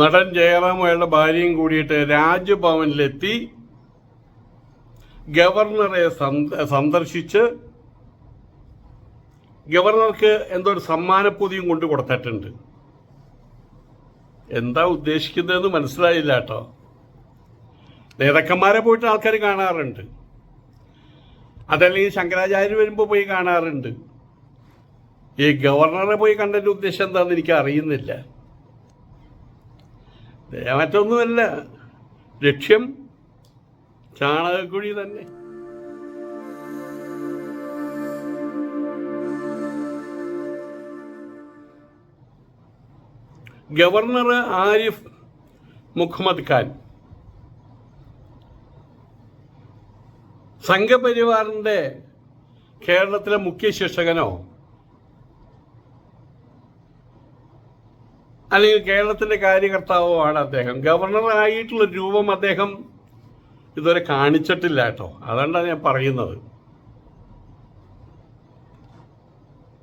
നടൻ ജയറാം അയാളുടെ ഭാര്യയും കൂടിയിട്ട് രാജ്ഭവനിലെത്തി ഗവർണറെ സന്ദർശിച്ച് ഗവർണർക്ക് എന്തോ ഒരു സമ്മാനപ്പൊതിയും കൊണ്ട് കൊടുത്തിട്ടുണ്ട്. എന്താ ഉദ്ദേശിക്കുന്നതെന്ന് മനസ്സിലായില്ല കേട്ടോ. നേതാക്കന്മാരെ പോയിട്ട് ആൾക്കാർ കാണാറുണ്ട്. അതല്ലെങ്കിൽ ശങ്കരാചാര്യ വരുമ്പോൾ പോയി കാണാറുണ്ട്. ഈ ഗവർണറെ പോയി കണ്ടതിന്റെ ഉദ്ദേശം എന്താണെന്ന് എനിക്ക് അറിയുന്നില്ല മറ്റൊന്നുമല്ല ലക്ഷ്യം ചാണകക്കുഴി തന്നെ. ഗവർണർ ആരിഫ് മുഹമ്മദ് ഖാൻ. സംഘപരിവാറിന്റെ കേരളത്തിലെ മുഖ്യ ശിക്ഷകനോ അല്ലെങ്കിൽ കേരളത്തിന്റെ കാര്യകർത്താവോ ആണ് അദ്ദേഹം ഗവർണറായിട്ടുള്ള രൂപം അദ്ദേഹം ഇതുവരെ കാണിച്ചിട്ടില്ല കേട്ടോ. അതുകൊണ്ടാണ് ഞാൻ പറയുന്നത്.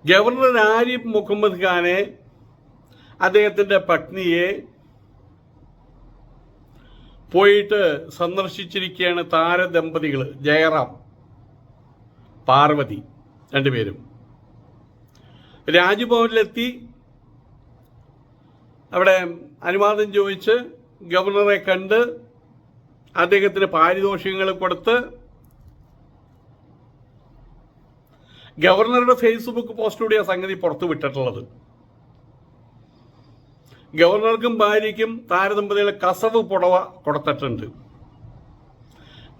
ഗവർണർ ആരിഫ് മുഹമ്മദ് ഖാനെ അദ്ദേഹത്തിന്റെ പത്നിയെ പോയിട്ട് സന്ദർശിച്ചിരിക്കുകയാണ് താരദമ്പതികൾ ജയറാം പാർവതി രണ്ടുപേരും. രാജ്ഭവനിലെത്തി അവിടെ അനുവാദം ചോദിച്ച് ഗവർണറെ കണ്ട് അദ്ദേഹത്തിന് പാരിതോഷികങ്ങൾ കൊടുത്ത് ഗവർണറുടെ ഫേസ്ബുക്ക് പോസ്റ്റിലൂടെ ആ സംഗതി പുറത്തു വിട്ടിട്ടുള്ളത് ഗവർണർക്കും ഭാര്യയ്ക്കും താരദമ്പതികളെ കസവ് പുടവ കൊടുത്തിട്ടുണ്ട്.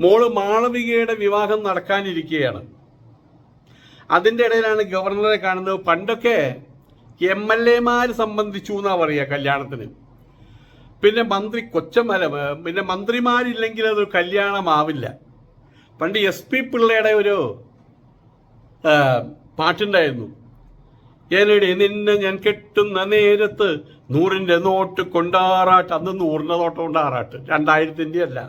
മോൾ മാളവികയുടെ വിവാഹം നടക്കാനിരിക്കുകയാണ് അതിന്റെ ഇടയിലാണ് ഗവർണറെ കാണുന്നത്. പണ്ടൊക്കെ എം എൽ എമാർ സംബന്ധിച്ചു എന്നാ പറയുക കല്യാണത്തിന്? പിന്നെ മന്ത്രി കൊച്ചമല പിന്നെ മന്ത്രിമാരില്ലെങ്കിൽ അത് കല്യാണമാവില്ല. പണ്ട് എസ് പി പിള്ളയുടെ ഒരു പാട്ടുണ്ടായിരുന്നു. ഏനടി നിന്നെ ഞാൻ കെട്ടുന്ന നേരത്ത് നൂറിന്റെ നോട്ട് കൊണ്ടാറാട്ട് അന്ന് നൂറിന്റെ നോട്ട് കൊണ്ടാറാട്ട്. രണ്ടായിരത്തിന്റെ അല്ല.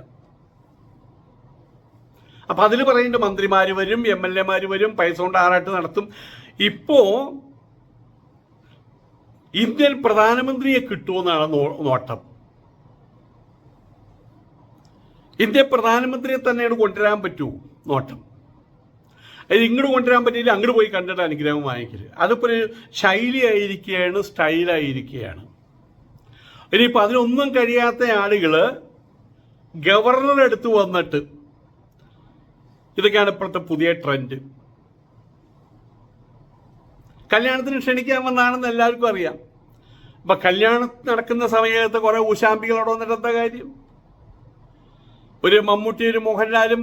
അപ്പൊ അതിൽ പറയുന്നുണ്ട് മന്ത്രിമാർ വരും എം എൽ എമാര് വരും പൈസ കൊണ്ട് ആറാട്ട് നടത്തും. ഇപ്പോ ഇന്ത്യൻ പ്രധാനമന്ത്രിയെ കിട്ടുമെന്നാണ് നോട്ടം. ഇന്ത്യൻ പ്രധാനമന്ത്രിയെ തന്നെയാണ് കൊണ്ടുവരാൻ പറ്റൂ നോട്ടം. അത് ഇങ്ങോട്ട് കൊണ്ടുവരാൻ പറ്റിയില്ല അങ്ങോട്ട് പോയി കണ്ടിട്ട് അനുഗ്രഹം വാങ്ങിക്കൽ. അതിപ്പോൾ ഒരു ശൈലിയായിരിക്കുകയാണ് സ്റ്റൈലായിരിക്കുകയാണ് ഇനിയിപ്പോൾ അതിനൊന്നും കഴിയാത്ത ആളുകൾ ഗവർണറുടെ അടുത്ത് വന്നിട്ട് ഇതൊക്കെയാണ് ഇപ്പോഴത്തെ പുതിയ ട്രെൻഡ്. കല്യാണത്തിന് ക്ഷണിക്കാൻ വന്നാണെന്ന് എല്ലാവർക്കും അറിയാം. അപ്പൊ കല്യാണം നടക്കുന്ന സമയത്ത് കുറെ അവിടെ വന്നിട്ട് എന്താ കാര്യം? ഒരു മമ്മൂട്ടി ഒരു മോഹൻലാലും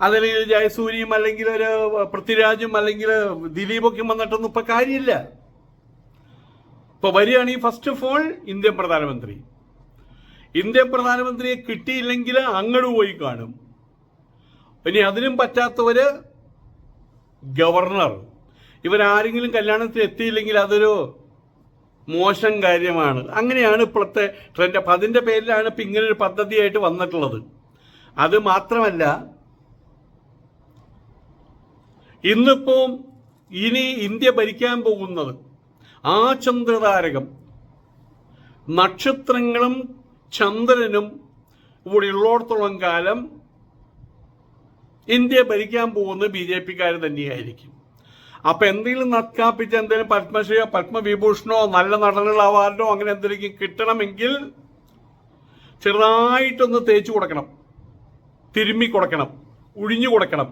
അതല്ലെങ്കിൽ ജയസൂര്യയും അല്ലെങ്കിൽ ഒരു പൃഥ്വിരാജും അല്ലെങ്കിൽ ദിലീപൊക്കെ വന്നിട്ടൊന്നും ഇപ്പൊ കാര്യമില്ല. ഇപ്പൊ വരികയാണെങ്കിൽ ഫസ്റ്റ് ഓഫ് ഓൾ ഇന്ത്യൻ പ്രധാനമന്ത്രി. ഇന്ത്യൻ പ്രധാനമന്ത്രിയെ കിട്ടിയില്ലെങ്കിൽ അങ്ങോട്ട് പോയി കാണും. ഇനി അതിനും പറ്റാത്തവര് ഗവർണർ. ഇവരാരെങ്കിലും കല്യാണത്തിന് എത്തിയില്ലെങ്കിൽ അതൊരു മോശം കാര്യമാണ്. അങ്ങനെയാണ് ഇപ്പോഴത്തെ ട്രെൻഡ് അപ്പം അതിന്റെ പേരിലാണ് ഇപ്പം ഇങ്ങനൊരു പദ്ധതിയായിട്ട് വന്നിട്ടുള്ളത്. അത് മാത്രമല്ല ഇന്നിപ്പോ ഇനി ഇന്ത്യ ഭരിക്കാൻ പോകുന്നത് ആ ചന്ദ്രതാരകം നക്ഷത്രങ്ങളും ചന്ദ്രനും കൂടി ഉള്ളിടത്തോളം കാലം ഇന്ത്യ ഭരിക്കാൻ പോകുന്നത് ബി ജെ പിക്കാർ തന്നെയായിരിക്കും. അപ്പൊ എന്തെങ്കിലും നത്കാപ്പിച്ച് എന്തെങ്കിലും പത്മശ്രീയോ പത്മവിഭൂഷണോ നല്ല നടനുള്ള അവാർഡോ അങ്ങനെ എന്തെങ്കിലും കിട്ടണമെങ്കിൽ ചെറുതായിട്ടൊന്ന് തേച്ചു കൊടുക്കണം. തിരുമ്മി കൊടുക്കണം. ഉഴിഞ്ഞു കൊടുക്കണം.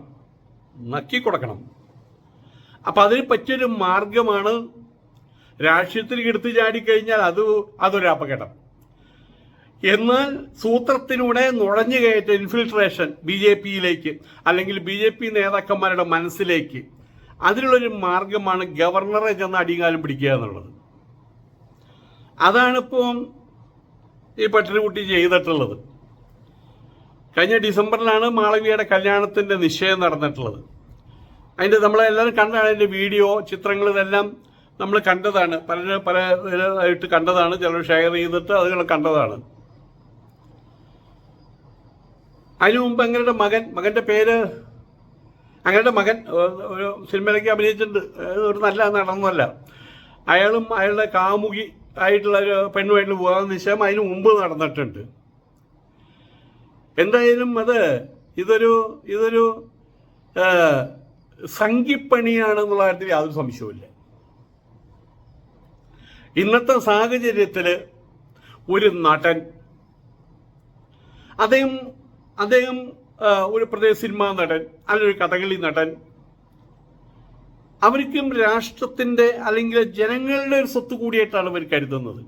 നക്കി കൊടുക്കണം. അപ്പൊ അതിന് പറ്റിയൊരു മാർഗമാണ് രാഷ്ട്രീയത്തിൽ എടുത്തു ചാടിക്കഴിഞ്ഞാൽ അത് അതൊരു അപകടം. എന്നാൽ സൂത്രത്തിലൂടെ നുഴഞ്ഞു കയറ്റ ഇൻഫിൽട്രേഷൻ ബി ജെ പിയിലേക്ക് അല്ലെങ്കിൽ ബി ജെ പി നേതാക്കന്മാരുടെ മനസ്സിലേക്ക് അതിനുള്ളൊരു മാർഗമാണ് ഗവർണറെ ചെന്ന് അടികാലം പിടിക്കുക എന്നുള്ളത്. അതാണിപ്പോൾ ഈ പട്ടിണിക്കുട്ടി ചെയ്തിട്ടുള്ളത്. കഴിഞ്ഞ ഡിസംബറിലാണ് മാളവിയുടെ കല്യാണത്തിന്റെ നിശ്ചയം നടന്നിട്ടുള്ളത്. അതിന്റെ നമ്മളെല്ലാവരും കണ്ടതാണ് അതിന്റെ വീഡിയോ ചിത്രങ്ങൾ ഇതെല്ലാം നമ്മൾ കണ്ടതാണ്. പല പല കണ്ടതാണ്. ചിലർ ഷെയർ ചെയ്തിട്ട് അതുകൾ കണ്ടതാണ്. അതിനു മുമ്പ് എങ്ങനെ മകൻ? മകന്റെ പേര്? അങ്ങയുടെ മകൻ ഒരു സിനിമയിലേക്ക് അഭിനയിച്ചിട്ടുണ്ട്. ഒരു നല്ല നടന്നല്ല അയാളും അയാളുടെ കാമുകി ആയിട്ടുള്ള ഒരു പെണ്ണുമായിട്ട് വിവാഹ നിശ്ചയം അതിന് മുമ്പ് നടന്നിട്ടുണ്ട്. എന്തായാലും അത് ഇതൊരു ഇതൊരു സംഘിപ്പണിയാണെന്നുള്ള കാര്യത്തിൽ യാതൊരു സംശയവുമില്ല. ഇന്നത്തെ സാഹചര്യത്തിൽ ഒരു നടൻ അദ്ദേഹം അദ്ദേഹം ഒരു പ്രത്യേക സിനിമാ നടൻ അല്ലെങ്കിൽ ഒരു കഥകളി നടൻ. അവർക്കും രാഷ്ട്രത്തിന്റെ അല്ലെങ്കിൽ ജനങ്ങളുടെ ഒരു സ്വത്ത് കൂടിയായിട്ടാണ് അവർ കരുതുന്നത്.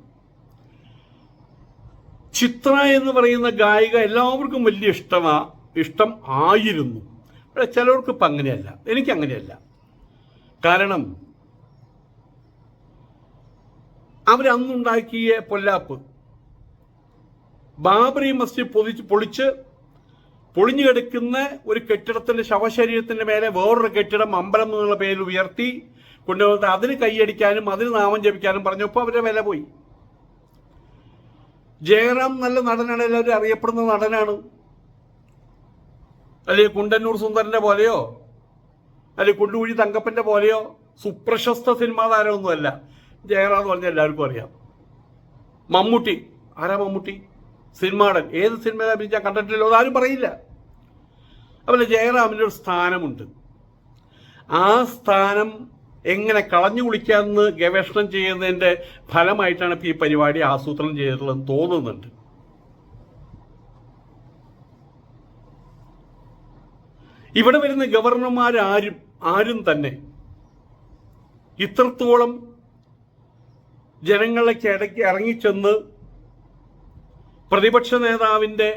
ചിത്ര എന്ന് പറയുന്ന ഗായിക എല്ലാവർക്കും വലിയ ഇഷ്ടമാ ഇഷ്ടം ആയിരുന്നു. പക്ഷെ ചിലർക്ക് ഇപ്പം അങ്ങനെയല്ല. എനിക്ക് അങ്ങനെയല്ല. കാരണം അവരന്നുണ്ടാക്കിയ പൊല്ലാപ്പ്. ബാബറി മസ്ജിദ് പൊതിച്ച് പൊളിച്ച് പൊളിഞ്ഞു കിടക്കുന്ന ഒരു കെട്ടിടത്തിന്റെ ശവശരീരത്തിന്റെ മേലെ വേറൊരു കെട്ടിടം അമ്പലം എന്നുള്ള പേരിൽ ഉയർത്തി കൊണ്ടുവന്നിട്ട് അതിന് കൈയടിക്കാനും അതിന് നാമം ജപിക്കാനും പറഞ്ഞപ്പോൾ അവരുടെ വില പോയി. ജയറാം നല്ല നടനാണ് എല്ലാവരും അറിയപ്പെടുന്ന നടനാണ്. അല്ലെങ്കിൽ കുണ്ടന്നൂർ സുന്ദരന്റെ പോലെയോ? അല്ലെങ്കിൽ കുണ്ടുകുഴി തങ്കപ്പന്റെ പോലെയോ? സുപ്രശസ്ത സിനിമാ താരമൊന്നുമല്ല. ജയറാം എന്ന് പറഞ്ഞാൽ എല്ലാവർക്കും അറിയാം. മമ്മൂട്ടി. ആരാ മമ്മൂട്ടി? സിനിമാടൻ. ഏത് സിനിമ അഭിനയിച്ചാൽ കണ്ടിട്ടില്ലോ അതാരും പറയില്ല. അതുപോലെ ജയറാമിന്റെ ഒരു സ്ഥാനമുണ്ട്. ആ സ്ഥാനം എങ്ങനെ കളഞ്ഞു കുളിക്കാമെന്ന് ഗവേഷണം ചെയ്യുന്നതിന്റെ ഫലമായിട്ടാണ് ഇപ്പോൾ ഈ പരിപാടി ആസൂത്രണം ചെയ്തിട്ടുള്ളതെന്ന് തോന്നുന്നുണ്ട്. ഇവിടെ വരുന്ന ഗവർണർമാരാരും ആരും തന്നെ ഇത്രത്തോളം ജനങ്ങളിലേക്ക് ഇടയ്ക്ക് ഇറങ്ങിച്ചെന്ന് പ്രതിപക്ഷ നേതാവിന്റെ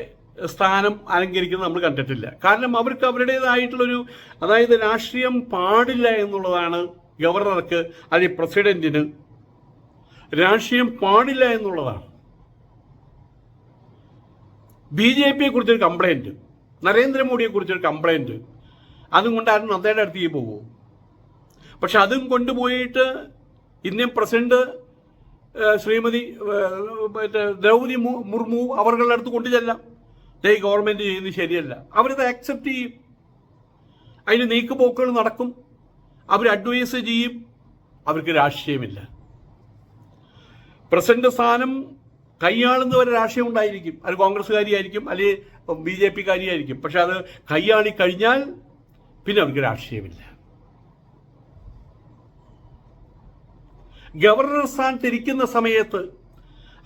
സ്ഥാനം അലങ്കരിക്കുന്നത് നമ്മൾ കണ്ടിട്ടില്ല. കാരണം അവർക്ക് അവരുടേതായിട്ടുള്ളൊരു അതായത് രാഷ്ട്രീയം പാടില്ല എന്നുള്ളതാണ് ഗവർണർക്ക് അല്ലെങ്കിൽ പ്രസിഡന്റിന് രാഷ്ട്രീയം പാടില്ല എന്നുള്ളതാണ്. ബി ജെ പിയെ കുറിച്ചൊരു കംപ്ലൈന്റ് നരേന്ദ്രമോദിയെ കുറിച്ചൊരു കംപ്ലൈന്റ് അതും കൊണ്ട് ആരും നദ്ദയുടെ അടുത്തേക്ക് പോകുമോ പക്ഷെ അതും കൊണ്ടുപോയിട്ട് ഇന്ത്യൻ പ്രസിഡന്റ് ശ്രീമതി മറ്റേ ദ്രൗപതി മുർമു അവരുടെ അടുത്ത് കൊണ്ടു ദേ ഗവൺമെന്റ് ചെയ്യുന്നത് ശരിയല്ല. അവരിത് ആക്സെപ്റ്റ് ചെയ്യും. അതിന് നീക്കുപോക്കുകൾ നടക്കും. അവർ അഡ്വൈസ് ചെയ്യും. അവർക്ക് രാഷ്ട്രീയമില്ല. പ്രസിഡന്റ് സ്ഥാനം കൈയാളുന്നവരെ രാഷ്ട്രീയം ഉണ്ടായിരിക്കും. അത് കോൺഗ്രസ്സുകാരിയായിരിക്കും അല്ലെങ്കിൽ ബി ജെ പിക്കാരിയായിരിക്കും. പക്ഷെ അത് കൈയാളി കഴിഞ്ഞാൽ പിന്നെ അവർക്ക് രാഷ്ട്രീയമില്ല. ഗവർണർ സ്ഥാനത്തിരിക്കുന്ന സമയത്ത്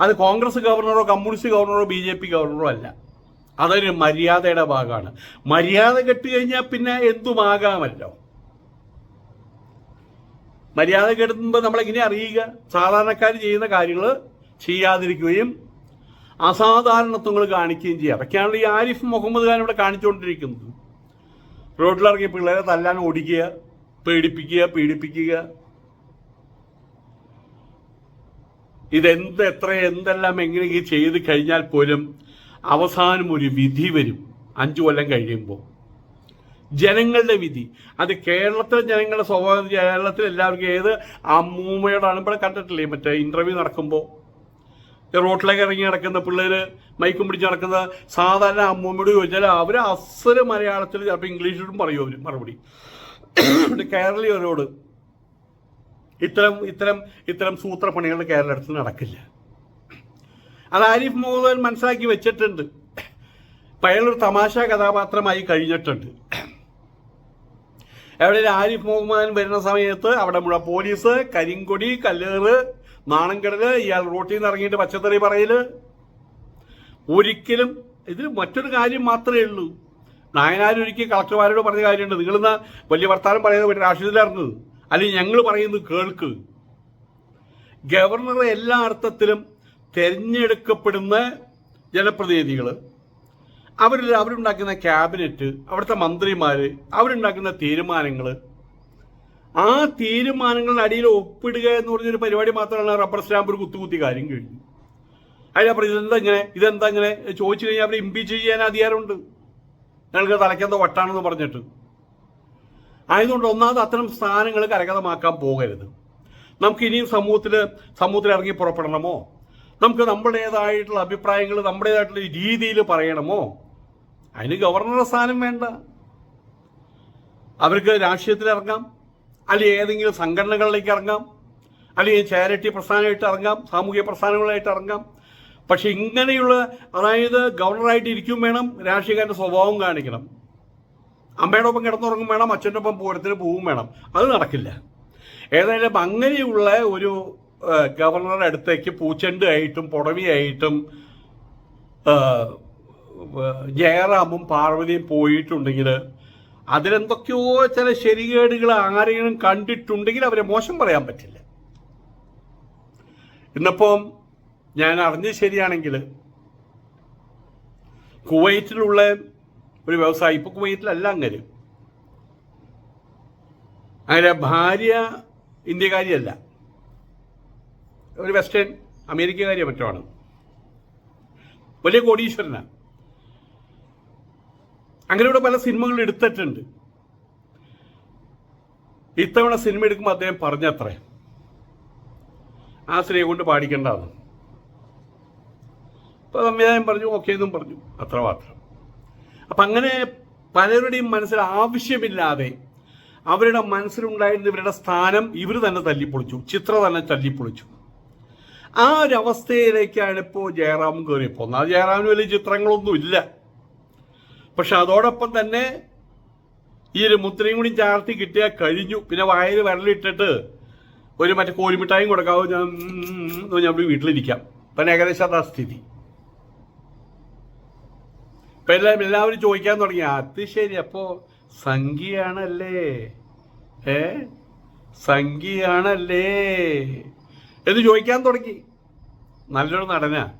അത് കോൺഗ്രസ് ഗവർണറോ കമ്മ്യൂണിസ്റ്റ് ഗവർണറോ ബി ജെ പി ഗവർണറോ അല്ല. അതൊരു മര്യാദയുടെ ഭാഗമാണ്. മര്യാദ കെട്ട് കഴിഞ്ഞാൽ പിന്നെ എന്തുമാകാമല്ലോ? മര്യാദ കെടുത്തുമ്പോൾ നമ്മളെങ്ങനെ അറിയുക? സാധാരണക്കാർ ചെയ്യുന്ന കാര്യങ്ങൾ ചെയ്യാതിരിക്കുകയും അസാധാരണത്വങ്ങൾ കാണിക്കുകയും ചെയ്യുക. അതൊക്കെയാണല്ലോ ഈ ആരിഫ് മുഹമ്മദ് ഖാൻ ഇവിടെ കാണിച്ചുകൊണ്ടിരിക്കുന്നത്. റോഡിലിറങ്ങി പിള്ളേരെ തല്ലാൻ ഓടിക്കുക പേടിപ്പിക്കുക പീഡിപ്പിക്കുക. ഇതെന്ത് എത്ര എന്തെല്ലാം എങ്ങനെയെങ്കിലും ചെയ്ത് കഴിഞ്ഞാൽ പോലും അവസാനം ഒരു വിധി വരും. അഞ്ചു കൊല്ലം കഴിയുമ്പോൾ ജനങ്ങളുടെ വിധി. അത് കേരളത്തിലെ ജനങ്ങളുടെ സ്വഭാവം കേരളത്തിൽ എല്ലാവർക്കും ഏത് അമ്മൂമ്മയോടാണ് ഇവിടെ കണ്ടിട്ടില്ലേ? മറ്റേ ഇന്റർവ്യൂ നടക്കുമ്പോൾ റോട്ടിലേക്ക് ഇറങ്ങി നടക്കുന്ന പിള്ളേര് മൈക്കും പിടിച്ച് നടക്കുന്ന സാധാരണ അമ്മൂമ്മയോട് ചോദിച്ചാൽ അവർ അസൽ മലയാളത്തിൽ ചിലപ്പോൾ ഇംഗ്ലീഷിലും പറയും അവർ മറുപടി. കേരളീയരോട് ഇത്തരം ഇത്തരം ഇത്തരം സൂത്രപ്പണികൾ കേരളത്തിൽ നടക്കില്ല. അത് ആരിഫ് മുഹമ്മദ് മനസ്സിലാക്കി വെച്ചിട്ടുണ്ട്. അയാളൊരു തമാശ കഥാപാത്രമായി കഴിഞ്ഞിട്ടുണ്ട്. അവിടെ ആരിഫ് മുഹമ്മദ് വരുന്ന സമയത്ത് അവിടെ മുഴുവൻ പോലീസ് കരിങ്കൊടി കല്ലേറ് നാണംകടൽ ഇയാൾ റോട്ടിൽ നിന്ന് ഇറങ്ങിയിട്ട് പച്ചത്തറി പറയൽ. ഒരിക്കലും ഇതിൽ മറ്റൊരു കാര്യം മാത്രമേ ഉള്ളൂ. നായനാർ ഒരിക്കൽ കളക്ടർമാരോട് പറഞ്ഞ കാര്യമുണ്ട്. നിങ്ങളിന്ന് വലിയ വർത്താനം പറയുന്നത് രാഷ്ട്രീയത്തിലിറങ്ങുന്നത് അല്ലെങ്കിൽ ഞങ്ങൾ പറയുന്നത് കേൾക്ക്. ഗവർണർ എല്ലാ അർത്ഥത്തിലും തിരഞ്ഞെടുക്കപ്പെടുന്ന ജനപ്രതിനിധികൾ അവരിൽ അവരുണ്ടാക്കുന്ന ക്യാബിനറ്റ് അവിടുത്തെ മന്ത്രിമാർ അവരുണ്ടാക്കുന്ന തീരുമാനങ്ങൾ ആ തീരുമാനങ്ങളുടെ അടിയിൽ ഒപ്പിടുക എന്ന് പറഞ്ഞൊരു പരിപാടി മാത്രമാണ് റബ്ബർ സ്റ്റാമ്പ് ഒരു കുത്തുകുത്തി കാര്യം കഴിഞ്ഞു. അതിനപ്പുറം ഇതെന്താ ഇങ്ങനെ? ഇതെന്താ ഇങ്ങനെ? ചോദിച്ചു കഴിഞ്ഞാൽ അവർ ഇമ്പീച്ച് ചെയ്യാൻ അധികാരമുണ്ട്. ഞങ്ങൾക്ക് തലയ്ക്കെന്തോ വട്ടാണെന്ന് പറഞ്ഞിട്ട്. ആയതുകൊണ്ട് ഒന്നാമത് അത്തരം സ്ഥാനങ്ങൾ കരകതമാക്കാൻ പോകരുത്. നമുക്ക് ഇനിയും സമൂഹത്തിൽ സമൂഹത്തിൽ ഇറങ്ങി പുറപ്പെടണമോ? നമുക്ക് നമ്മുടേതായിട്ടുള്ള അഭിപ്രായങ്ങൾ നമ്മുടേതായിട്ടുള്ള രീതിയിൽ പറയണമോ? അതിന് ഗവർണറുടെ സ്ഥാനം വേണ്ട. അവർക്ക് രാഷ്ട്രീയത്തിൽ ഇറങ്ങാം. അല്ലെങ്കിൽ ഏതെങ്കിലും സംഘടനകളിലേക്ക് ഇറങ്ങാം. അല്ലെങ്കിൽ ചാരിറ്റി പ്രസ്ഥാനമായിട്ട് ഇറങ്ങാം സാമൂഹിക പ്രസ്ഥാനങ്ങളായിട്ട് ഇറങ്ങാം. പക്ഷെ ഇങ്ങനെയുള്ള അതായത് ഗവർണറായിട്ട് ഇരിക്കും വേണം രാഷ്ട്രീയക്കാരന്റെ സ്വഭാവം കാണിക്കണം. അമ്മയുടെ ഒപ്പം കിടന്നുറങ്ങും വേണം അച്ഛന്റെ ഒപ്പം പൂരത്തിന് പോവും വേണം. അത് നടക്കില്ല. ഏതായാലും അങ്ങനെയുള്ള ഒരു ഗവർണറുടെ അടുത്തേക്ക് പൂച്ചെണ്ട് ആയിട്ടും പുടവിയായിട്ടും ജയറാമും പാർവതിയും പോയിട്ടുണ്ടെങ്കിൽ അതിലെന്തൊക്കെയോ ചില ശരികേടുകൾ ആരെങ്കിലും കണ്ടിട്ടുണ്ടെങ്കിൽ അവരെ മോശം പറയാൻ പറ്റില്ല. ഇന്നിപ്പം ഞാൻ അറിഞ്ഞ ശരിയാണെങ്കിൽ കുവൈറ്റിലുള്ള ഒരു വ്യവസായി ഇപ്പൊ കുവൈറ്റിലല്ല അങ്ങനെ അങ്ങനെ ഭാര്യ ഇന്ത്യക്കാരിയല്ല. ഒരു വെസ്റ്റേൺ അമേരിക്കക്കാരിയോ മറ്റോ ആണ്. വലിയ കോടീശ്വരനാണ് അങ്ങനെയുള്ള പല സിനിമകൾ എടുത്തിട്ടുണ്ട്. ഇത്തവണ സിനിമ എടുക്കുമ്പോൾ അദ്ദേഹം പറഞ്ഞത്രേ ആ സ്ത്രീയെ കൊണ്ട് പാടിക്കേണ്ടതാണ്. അപ്പൊ സംവിധാനം പറഞ്ഞു ഓക്കെ എന്നും പറഞ്ഞു അത്ര മാത്രം അപ്പൊ അങ്ങനെ പലരുടെയും മനസ്സിൽ ആവശ്യമില്ലാതെ അവരുടെ മനസ്സിലുണ്ടായിരുന്ന ഇവരുടെ സ്ഥാനം ഇവർ തന്നെ തല്ലിപ്പൊളിച്ചു ചിത്ര തന്നെ തല്ലിപ്പൊളിച്ചു. ആ ഒരു അവസ്ഥയിലേക്കാണ് ഇപ്പോൾ ജയറാം കയറി ഇപ്പോൾ എന്നാൽ ജയറാമിന് വലിയ ചിത്രങ്ങളൊന്നും ഇല്ല. പക്ഷെ അതോടൊപ്പം തന്നെ ഈ ഒരു മുത്തിനെയും കൂടി ചാർത്തി കിട്ടിയാൽ കഴിഞ്ഞു. പിന്നെ വായിൽ വിരലിട്ടിട്ട് ഒരു മറ്റേ കോഴിമിഠായും കൊടുക്കാവോ ഞാൻ ഞാൻ വീട്ടിലിരിക്കാം. ഇപ്പം ഏകദേശം അതാ സ്ഥിതി. ഇപ്പം എല്ലാം എല്ലാവരും ചോദിക്കാൻ തുടങ്ങി. അത് ശരി. അപ്പോൾ സംഖ്യയാണല്ലേ ഏ? സംഖ്യയാണല്ലേ എന്ന് ചോദിക്കാൻ തുടങ്ങി. നല്ലൊരു നടനാ.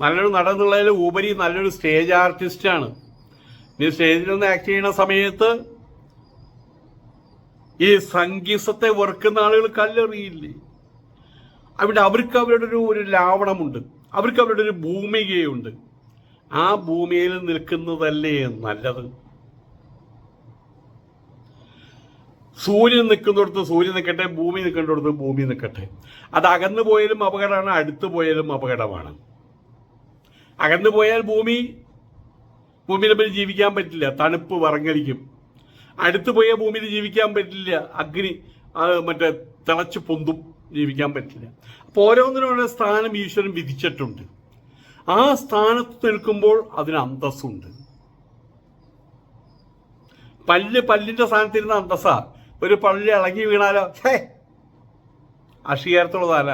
നല്ലൊരു നടൻ എന്നുള്ളതിൽ ഉപരി നല്ലൊരു സ്റ്റേജ് ആർട്ടിസ്റ്റാണ് നീ സ്റ്റേജിലൊന്ന് ആക്ട് ചെയ്യുന്ന സമയത്ത് ഈ സംഗീതത്തെ വെറുക്കുന്ന ആളുകൾ കല്ലെറിയില്ലേ? അവിടെ അവർക്ക് അവരുടെ ഒരു ഒരു ലാവണമുണ്ട്. അവർക്ക് അവരുടെ ഒരു ഭൂമികയുണ്ട്. ആ ഭൂമിയിൽ നിൽക്കുന്നതല്ലേ നല്ലത്? സൂര്യൻ നിൽക്കുന്നിടത്ത് സൂര്യൻ നിൽക്കട്ടെ ഭൂമി നിൽക്കേണ്ടിടത്ത് ഭൂമി നിൽക്കട്ടെ. അത് അകന്നു പോയാലും അപകടമാണ് അടുത്ത് പോയാലും അപകടമാണ്. അകന്നു പോയാൽ ഭൂമി ഭൂമിയിലെ പിന്നെ ജീവിക്കാൻ പറ്റില്ല തണുപ്പ് വറങ്ങലിക്കും. അടുത്ത് പോയാൽ ഭൂമിയിൽ ജീവിക്കാൻ പറ്റില്ല അഗ്നി മറ്റേ തിളച്ച് പൊന്തും ജീവിക്കാൻ പറ്റില്ല. അപ്പോൾ ഓരോന്നിനും ഓരോ സ്ഥാനം ഈശ്വരൻ വിധിച്ചിട്ടുണ്ട്. ആ സ്ഥാനത്ത് നിൽക്കുമ്പോൾ അതിന് അന്തസ്സുണ്ട്. പല്ല് പല്ലിന്റെ സ്ഥാനത്തിരുന്ന അന്തസ്സാ. ഒരു പള്ളി ഇളകി വീണാലോ? ഛേ. അഷികാരത്തുള്ളതല്ല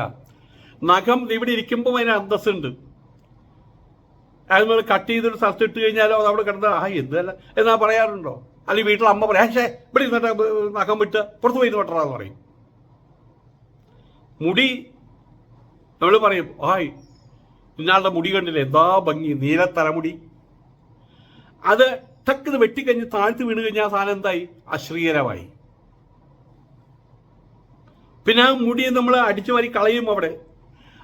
നഖം ഇവിടെ ഇരിക്കുമ്പോൾ അതിന് അന്തസ്സുണ്ട്. അത് നമ്മൾ കട്ട് ചെയ്തൊരു സ്ഥലത്ത് ഇട്ട് കഴിഞ്ഞാലോ അത് അവിടെ കിടന്ന് ആ എന്തല്ല എന്നാ പറയാറുണ്ടോ? അല്ലെങ്കിൽ വീട്ടിൽ അമ്മ പറയാം ഷേ ഇവിടെ ഇരുന്നിട്ട് നഖം വിട്ട് പുറത്ത് പോയി വെട്ടറാന്ന് പറയും. മുടി നമ്മൾ പറയും ആയ് ഇന്നാളുടെ മുടി കണ്ടില്ലേ? എന്താ ഭംഗി നീല തലമുടി. അത് തക്കത് വെട്ടിക്കഴിഞ്ഞ് താഴ്ത്ത് വീണ് കഴിഞ്ഞാൽ സാധനം എന്തായി? അശ്രീകരമായി പിന്നെ ആ മുടി നമ്മൾ അടിച്ചു വാരി കളയും അവിടെ.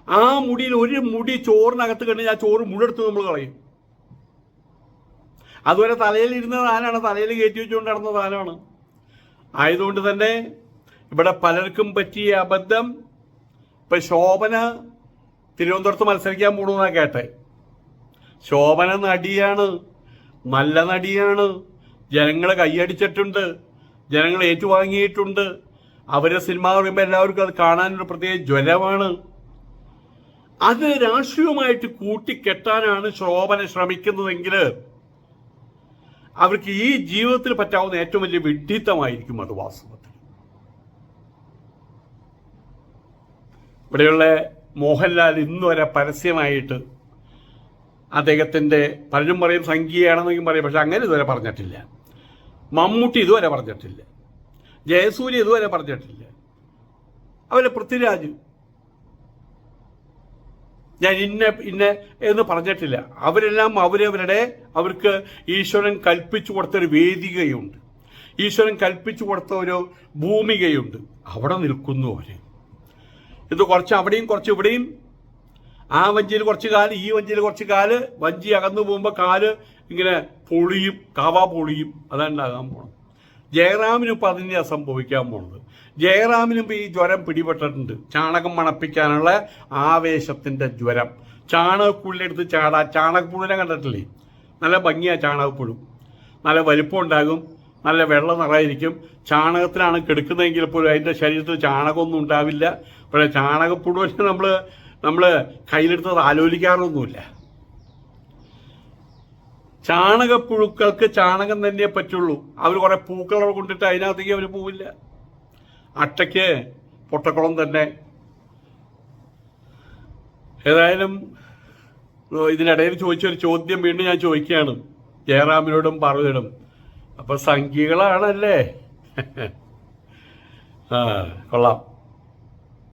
ആ മുടിയിൽ ഒരു മുടി ചോറിനകത്ത് കണ്ട് ആ ചോറ് എടുത്ത് നമ്മൾ കളയും. അതുവരെ തലയിൽ ഇരുന്ന സാധനമാണ്. തലയിൽ കയറ്റി വെച്ചുകൊണ്ട് നടന്ന സാധനമാണ്. ആയതുകൊണ്ട് തന്നെ ഇവിടെ പലർക്കും പറ്റിയ അബദ്ധം. ഇപ്പൊ ശോഭന തിരുവനന്തപുരത്ത് മത്സരിക്കാൻ പോണെന്നാ കേട്ടെ. ശോഭന നടിയാണ്. നല്ല നടിയാണ്. ജനങ്ങളെ കൈയടിച്ചിട്ടുണ്ട്. ജനങ്ങൾ ഏറ്റുവാങ്ങിയിട്ടുണ്ട്. അവരെ സിനിമ പറയുമ്പോൾ എല്ലാവർക്കും അത് കാണാനൊരു പ്രത്യേക ജ്വലമാണ്. അത് രാഷ്ട്രീയമായിട്ട് കൂട്ടിക്കെട്ടാനാണ് ശോഭന ശ്രമിക്കുന്നതെങ്കിൽ അവർക്ക് ഈ ജീവിതത്തിൽ പറ്റാവുന്ന ഏറ്റവും വലിയ വിഡ്ഢിത്തമായിരിക്കും അത് വാസ്തവത്തിൽ. ഇവിടെയുള്ള മോഹൻലാൽ ഇന്ന് വരെ പരസ്യമായിട്ട് അദ്ദേഹത്തിന്റെ പലരും പറയും സംഖ്യയാണെന്നെങ്കിലും പറയും പക്ഷെ അങ്ങനെ ഇതുവരെ പറഞ്ഞിട്ടില്ല. മമ്മൂട്ടി ഇതുവരെ പറഞ്ഞിട്ടില്ല. ജയസൂര്യ ഇതുവരെ പറഞ്ഞിട്ടില്ല. അവരെ പൃഥ്വിരാജ്. ഞാൻ ഇന്ന ഇന്ന എന്ന് പറഞ്ഞിട്ടില്ല. അവരെല്ലാം അവരവരുടെ അവർക്ക് ഈശ്വരൻ കൽപ്പിച്ചു കൊടുത്തൊരു വേദികയുണ്ട്. ഈശ്വരൻ കൽപ്പിച്ചു കൊടുത്ത ഒരു ഭൂമികയുണ്ട്. അവിടെ നിൽക്കുന്നു അവർ. ഇത് കുറച്ച് അവിടെയും കുറച്ച് ഇവിടെയും. ആ വഞ്ചിയിൽ കുറച്ച് കാൽ ഈ വഞ്ചിയിൽ കുറച്ച് കാൽ. വഞ്ചി അകന്നു പോകുമ്പോൾ കാൽ ഇങ്ങനെ പൊളിയും കാവാ പൊളിയും. അതാണ് ഉണ്ടാകാൻ പോണത്. ജയറാമിനും ഇപ്പം അതിന്റെ സംഭവിക്കാൻ പോകുന്നത്. ജയറാമിനും ഈ ജ്വരം പിടിപെട്ടിട്ടുണ്ട്. ചാണകം മണപ്പിക്കാനുള്ള ആവേശത്തിന്റെ ജ്വരം. ചാണകക്കുള്ളിലെടുത്ത് ചാടാ ചാണകപ്പുള്ളിനെ കണ്ടിട്ടില്ലേ? നല്ല ഭംഗിയാണ് ചാണകപ്പുഴു നല്ല വലിപ്പം ഉണ്ടാകും നല്ല വെള്ളം നിറയായിരിക്കും ചാണകത്തിലാണ് കെടുക്കുന്നതെങ്കിൽ പോലും അതിന്റെ ശരീരത്തിൽ ചാണകമൊന്നും ഉണ്ടാവില്ല. പക്ഷേ ചാണകപ്പുഴുവിനെ നമ്മൾ നമ്മൾ കയ്യിലെടുത്തത് ആലോചിക്കാറൊന്നുമില്ല. ചാണകപ്പുഴുക്കൾക്ക് ചാണകം തന്നെ പറ്റുള്ളൂ. അവർ കുറെ പൂക്കളെ കൊണ്ടിട്ട് അതിനകത്തേക്ക് അവർ പോവില്ല. അട്ടയ്ക്ക് പൊട്ടക്കുളം തന്നെ. ഏതായാലും ഇതിനിടയിൽ ചോദിച്ച ഒരു ചോദ്യം വീണ്ടും ഞാൻ ചോദിക്കുകയാണ്. ജയറാമിനോടും പാർവതിയോടും. അപ്പൊ സംഖ്യകളാണല്ലേ ആ കൊള്ളാം.